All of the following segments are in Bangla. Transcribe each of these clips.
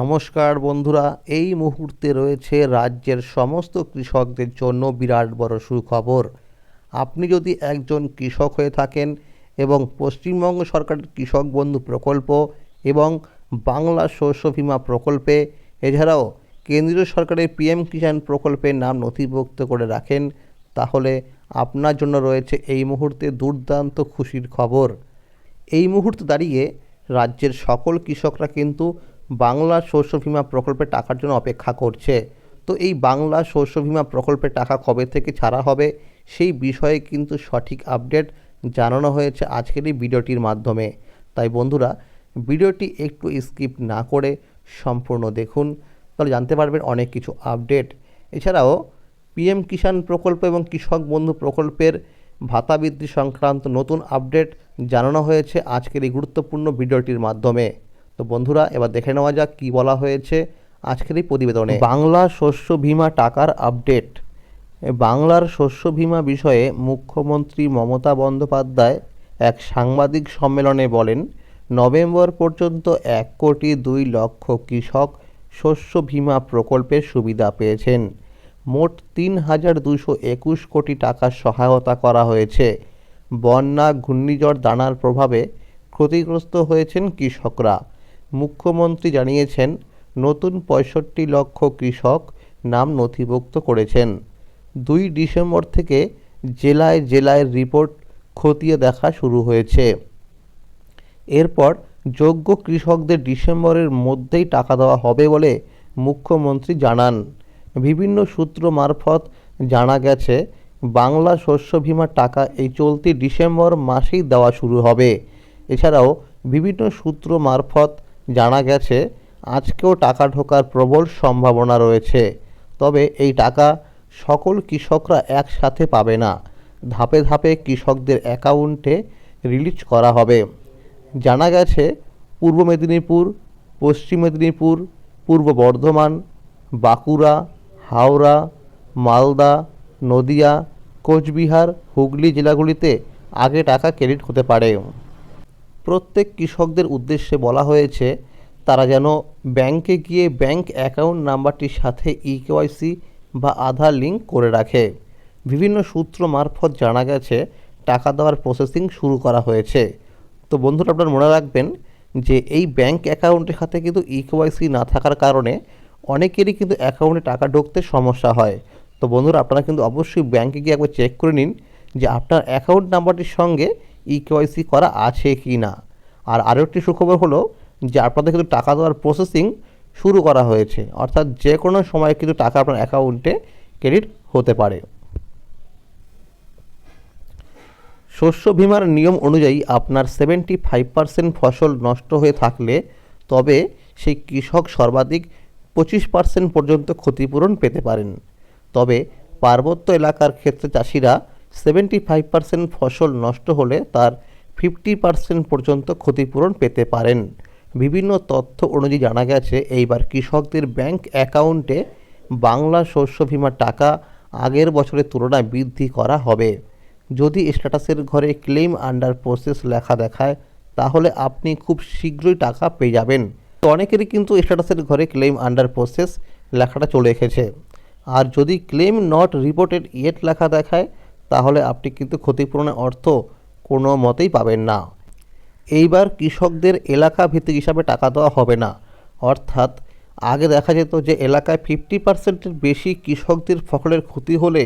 নমস্কার বন্ধুরা, এই মুহূর্তে রয়েছে রাজ্যের সমস্ত কৃষকদের জন্য বিরাট বড় সুখবর। আপনি যদি একজন কৃষক হয়ে থাকেন এবং পশ্চিমবঙ্গ সরকারের কৃষক বন্ধু প্রকল্প এবং বাংলা শস্য বীমা প্রকল্পে, এছাড়াও কেন্দ্রীয় সরকারের পিএম কিষাণ প্রকল্পের নাম নথিভুক্ত করে রাখেন, তাহলে আপনার জন্য রয়েছে এই মুহূর্তে দুর্দান্ত খুশির খবর। এই মুহূর্তে দাঁড়িয়ে রাজ্যের সকল কৃষকরা কিন্তু বাংলা শস্য বিমা প্রকল্পের টাকার জন্য অপেক্ষা করছে। তো এই বাংলা শস্য বিমা প্রকল্পের টাকা কবে থেকে ছাড়া হবে, সেই বিষয়ে কিন্তু সঠিক আপডেট জানানো হয়েছে আজকের এই ভিডিওটির মাধ্যমে। তাই বন্ধুরা, ভিডিওটি একটু স্কিপ না করে সম্পূর্ণ দেখুন, তাহলে জানতে পারবেন অনেক কিছু আপডেট। এছাড়াও, পিএম কিষাণ প্রকল্প এবং কৃষক বন্ধু প্রকল্পের ভাতা বৃদ্ধি সংক্রান্ত নতুন আপডেট জানানো হয়েছে আজকের এই গুরুত্বপূর্ণ ভিডিওটির মাধ্যমে। তো বন্ধুরা, এবার দেখে নেওয়া যাক কী বলা হয়েছে আজকের এই প্রতিবেদনে। বাংলা শস্য বীমা টাকার আপডেট। বাংলার শস্য বীমা বিষয়ে মুখ্যমন্ত্রী মমতা বন্দ্যোপাধ্যায় এক সাংবাদিক সম্মেলনে বলেন, নভেম্বর পর্যন্ত এক কোটি দুই লক্ষ কৃষক শস্য বীমা প্রকল্পের সুবিধা পেয়েছেন। মোট তিন হাজার দুশো একুশ কোটি টাকার সহায়তা করা হয়েছে। বন্যা ঘূর্ণিঝড় দানার প্রভাবে ক্ষতিগ্রস্ত হয়েছেন কৃষকরা। মুখ্যমন্ত্রী জানিয়েছেন, নতুন পঁয়ষট্টি লক্ষ কৃষক নাম নথিভুক্ত করেছেন। দুই ডিসেম্বর থেকে জেলায় জেলায় রিপোর্ট খতিয়ে দেখা শুরু হয়েছে। এরপর যোগ্য কৃষকদের ডিসেম্বরের মধ্যেই টাকা দেওয়া হবে বলে মুখ্যমন্ত্রী জানান। বিভিন্ন সূত্র মারফত জানা গেছে, বাংলা শস্য বীমার টাকা এই চলতি ডিসেম্বর মাসেই দেওয়া শুরু হবে। এছাড়াও বিভিন্ন সূত্র মারফত জানা গেছে, আজকেও টাকা ঢোকার প্রবল সম্ভাবনা রয়েছে। তবে এই টাকা সকল কৃষকরা একসাথে পাবে না। ধাপে ধাপে কৃষকদের অ্যাকাউন্টে রিলিজ করা হবে। জানা গেছে, পূর্ব মেদিনীপুর, পশ্চিম মেদিনীপুর, পূর্ব বর্ধমান, বাঁকুড়া, হাওড়া, মালদা, নদিয়া, কোচবিহার, হুগলি জেলাগুলিতে আগে টাকা ক্রেডিট হতে পারে। প্রত্যেক কৃষকদের উদ্দেশ্যে বলা হয়েছে, তারা যেন ব্যাংকে গিয়ে ব্যাংক অ্যাকাউন্ট নাম্বারটির সাথে ইকেওয়াইসি বা আধার লিঙ্ক করে রাখে। বিভিন্ন সূত্র মারফত জানা গেছে, টাকা দেওয়ার প্রসেসিং শুরু করা হয়েছে। তো বন্ধুরা, আপনারা মনে রাখবেন যে এই ব্যাংক অ্যাকাউন্টের সাথে কিন্তু ইকেওয়াইসি না থাকার কারণে অনেকেরই কিন্তু অ্যাকাউন্টে টাকা ঢুকতে সমস্যা হয়। তো বন্ধুরা, আপনারা কিন্তু অবশ্যই ব্যাংকে গিয়ে একবার চেক করে নিন যে আপনার অ্যাকাউন্ট নাম্বারটির সঙ্গে ইকেওয়াইসি করা আছে কি না? আর আরও একটি সুখবর হলো যে আপনাদের কিন্তু টাকা দেওয়ার প্রসেসিং শুরু করা হয়েছে। অর্থাৎ যে কোনো সময় কিন্তু টাকা আপনার অ্যাকাউন্টে ক্রেডিট হতে পারে। শস্য বীমার নিয়ম অনুযায়ী আপনার সেভেন্টি ফাইভ পার্সেন্ট ফসল নষ্ট হয়ে থাকলে তবে সেই কৃষক সর্বাধিক পঁচিশ পার্সেন্ট পর্যন্ত ক্ষতিপূরণ পেতে পারেন। তবে পার্বত্য এলাকার ক্ষেত্রে চাষিরা সেভেন্টি ফাইভ পার্সেন্ট ফসল নষ্ট হলে তার ফিফটি পার্সেন্ট পর্যন্ত ক্ষতিপূরণ পেতে পারেন। বিভিন্ন তথ্য অনুযায়ী জানা গেছে, এইবার কৃষকদের ব্যাংক অ্যাকাউন্টে বাংলা শস্য বীমার টাকা আগের বছরের তুলনায় বৃদ্ধি করা হবে। যদি স্ট্যাটাসের ঘরে ক্লেম আন্ডার প্রসেস লেখা দেখায়, তাহলে আপনি খুব শীঘ্রই টাকা পেয়ে যাবেন। তো অনেকেরই কিন্তু স্ট্যাটাসের ঘরে ক্লেম আন্ডার প্রসেস লেখাটা চলে এসেছে। আর যদি ক্লেম নট রিপোর্টেড ইয়েট লেখা দেখায় তাহলে আপনি কিন্তু ক্ষতিপূরণের অর্থ কোনো মতেই পাবেন না। এইবার কৃষকদের এলাকা ভিত্তিক হিসাবে টাকা দেওয়া হবে না। অর্থাৎ আগে দেখা যেত যে এলাকায় ফিফটি পার্সেন্টের বেশি কৃষকদের ফসলের ক্ষতি হলে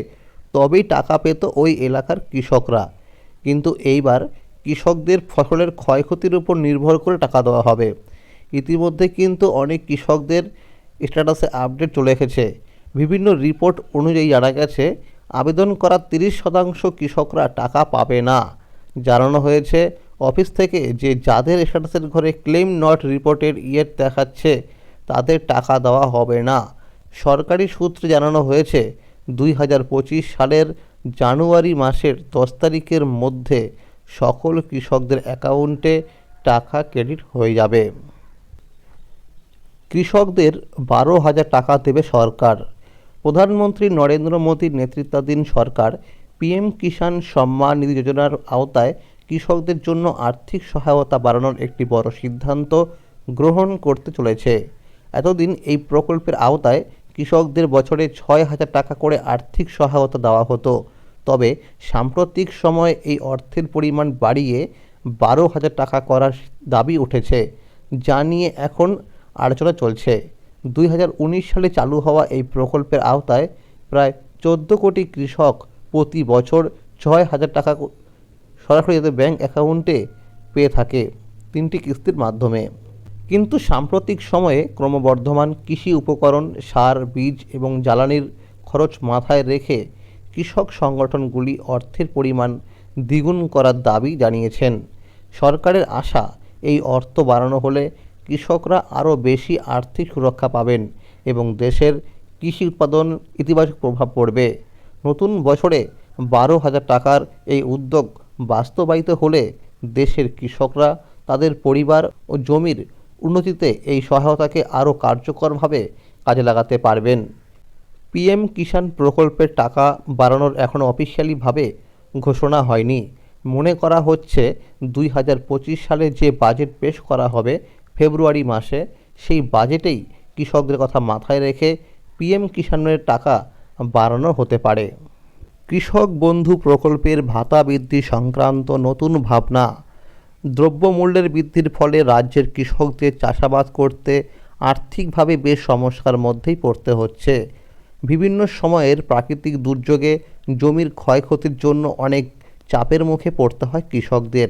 তবেই টাকা পেত ওই এলাকার কৃষকরা। কিন্তু এইবার কৃষকদের ফসলের ক্ষয়ক্ষতির উপর নির্ভর করে টাকা দেওয়া হবে। ইতিমধ্যে কিন্তু অনেক কৃষকদের স্ট্যাটাসে আপডেট চলে এসেছে। বিভিন্ন রিপোর্ট অনুযায়ী জানা গেছে আবেদন করা তিরিশ শতাংশ কৃষকরা টাকা পাবে না। জানানো হয়েছে, অফিস থেকে যে যাদের স্ট্যাটাসের ঘরে ক্লেম নট রিপোর্টেড ইয়ের দেখাচ্ছে, তাদের টাকা দেওয়া হবে না। সরকারি সূত্রে জানানো হয়েছে, দুই হাজার পঁচিশ সালের জানুয়ারি মাসের দশ তারিখের মধ্যে সকল কৃষকদের অ্যাকাউন্টে টাকা ক্রেডিট হয়ে যাবে। কৃষকদের বারো হাজার টাকা দেবে সরকার। প্রধানমন্ত্রী নরেন্দ্র মোদীর নেতৃত্বাধীন সরকার পিএম কিষাণ সম্মান নিধি যোজনার আওতায় কৃষকদের জন্য আর্থিক সহায়তা বাড়ানোর একটি বড় সিদ্ধান্ত গ্রহণ করতে চলেছে। এতদিন এই প্রকল্পের আওতায় কৃষকদের বছরে ছয় হাজার টাকা করে আর্থিক সহায়তা দেওয়া হতো। তবে সাম্প্রতিক সময়ে এই অর্থের পরিমাণ বাড়িয়ে বারো হাজার টাকা করার দাবি উঠেছে, যা নিয়ে এখন আলোচনা চলছে। দুই হাজার উনিশ সালে চালু হওয়া এই প্রকল্পের আওতায় প্রায় চোদ্দ কোটি কৃষক প্রতি বছর ছয় হাজার টাকা সরাসরি যাতে ব্যাংক অ্যাকাউন্টে পেয়ে থাকে তিনটি কিস্তির মাধ্যমে। কিন্তু সাম্প্রতিক সময়ে ক্রমবর্ধমান কৃষি উপকরণ, সার, বীজ এবং জ্বালানির খরচ মাথায় রেখে কৃষক সংগঠনগুলি অর্থের পরিমাণ দ্বিগুণ করার দাবি জানিয়েছেন। সরকারের আশা এই অর্থ বাড়ানো হলে কৃষকরা আরও বেশি আর্থিক সুরক্ষা পাবেন এবং দেশের কৃষি উৎপাদন ইতিবাচক প্রভাব পড়বে। নতুন বছরে বারো হাজার টাকার এই উদ্যোগ বাস্তবায়িত হলে দেশের কৃষকরা, তাদের পরিবার ও জমির উন্নতিতে এই সহায়তাকে আরও কার্যকরভাবে কাজে লাগাতে পারবেন। পিএম কিষাণ প্রকল্পের টাকা বাড়ানোর এখনও অফিসিয়ালিভাবে ঘোষণা হয়নি। মনে করা হচ্ছে দুই হাজার পঁচিশ সালে যে বাজেট পেশ করা হবে ফেব্রুয়ারি মাসে সেই বাজেটেই কৃষকদের কথা মাথায় রেখে পিএম কিষাণের টাকা বাড়ানো হতে পারে। কৃষক বন্ধু প্রকল্পের ভাতা বৃদ্ধি সংক্রান্ত নতুন ভাবনা। দ্রব্যমূল্যের বৃদ্ধির ফলে রাজ্যের কৃষকদের চাষাবাদ করতে আর্থিকভাবে বেশ সমস্যার মধ্যেই পড়তে হচ্ছে। বিভিন্ন সময়ের প্রাকৃতিক দুর্যোগে জমির ক্ষয়ক্ষতির জন্য অনেক চাপের মুখে পড়তে হয় কৃষকদের।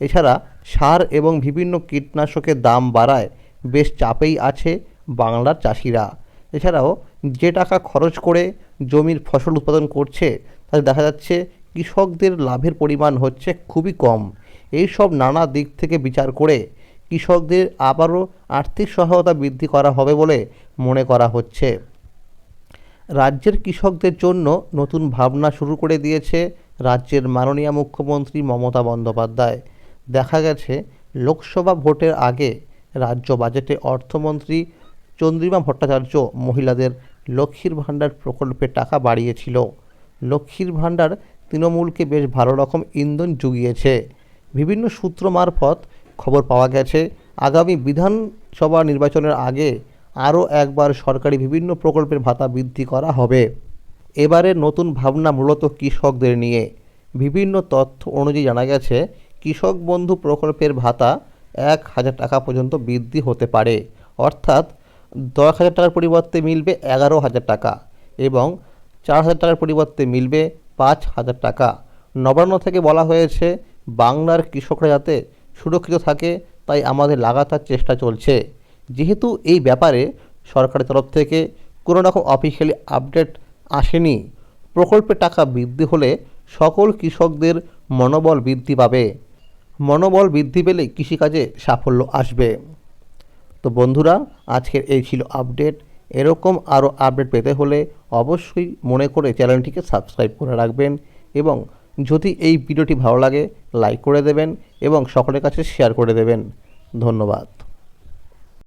এছাড়া সার এবং বিভিন্ন কীটনাশকের দাম বাড়ায় বেশ চাপেই আছে বাংলার চাষিরা। এছাড়াও যে টাকা খরচ করে জমির ফসল উৎপাদন করছে, তাতে দেখা যাচ্ছে কৃষকদের লাভের পরিমাণ হচ্ছে খুবই কম। এই সব নানা দিক থেকে বিচার করে কৃষকদের আবারও আর্থিক সহায়তা বৃদ্ধি করা হবে বলে মনে করা হচ্ছে। রাজ্যের কৃষকদের জন্য নতুন ভাবনা শুরু করে দিয়েছে রাজ্যের মাননীয় মুখ্যমন্ত্রী মমতা বন্দ্যোপাধ্যায়। দেখা গেছে লোকসভা ভোটের আগে রাজ্য বাজেটে অর্থমন্ত্রী চন্দ্রিমা ভট্টাচার্য মহিলাদের লক্ষ্মীর ভাণ্ডার প্রকল্পের টাকা বাড়িয়েছিল। লক্ষ্মীর ভাণ্ডার তৃণমূলকে বেশ ভালো রকম ইন্ধন জুগিয়েছে। বিভিন্ন সূত্র মারফত খবর পাওয়া গেছে, আগামী বিধানসভা নির্বাচনের আগে আরও একবার সরকারি বিভিন্ন প্রকল্পের ভাতা বৃদ্ধি করা হবে। এবারে নতুন ভাবনা মূলত কৃষকদের নিয়ে। বিভিন্ন তথ্য অনুযায়ী জানা গেছে কৃষক বন্ধু প্রকল্পের ভাতা এক হাজার টাকা পর্যন্ত বৃদ্ধি হতে পারে। অর্থাৎ দশ হাজার টাকার পরিবর্তে মিলবে এগারো হাজার টাকা এবং চার হাজার টাকার পরিবর্তে মিলবে পাঁচ হাজার টাকা। নবান্ন থেকে বলা হয়েছে, বাংলার কৃষকরা যাতে সুরক্ষিত থাকে, তাই আমাদের লাগাতার চেষ্টা চলছে। যেহেতু এই ব্যাপারে সরকারের তরফ থেকে কোনো রকম অফিসিয়ালি আপডেট আসেনি, প্রকল্পের টাকা বৃদ্ধি হলে সকল কৃষকদের মনোবল বৃদ্ধি পাবে। মনোবল বৃদ্ধি পেলে কৃষিকাজে সাফল্য আসবে। তো বন্ধুরা, আজকের এই ছিল আপডেট। এরকম আরও আপডেট পেতে হলে অবশ্যই মনে করে চ্যানেলটিকে সাবস্ক্রাইব করে রাখবেন এবং যদি এই ভিডিওটি ভালো লাগে, লাইক করে দেবেন এবং সকলের কাছে শেয়ার করে দেবেন। ধন্যবাদ।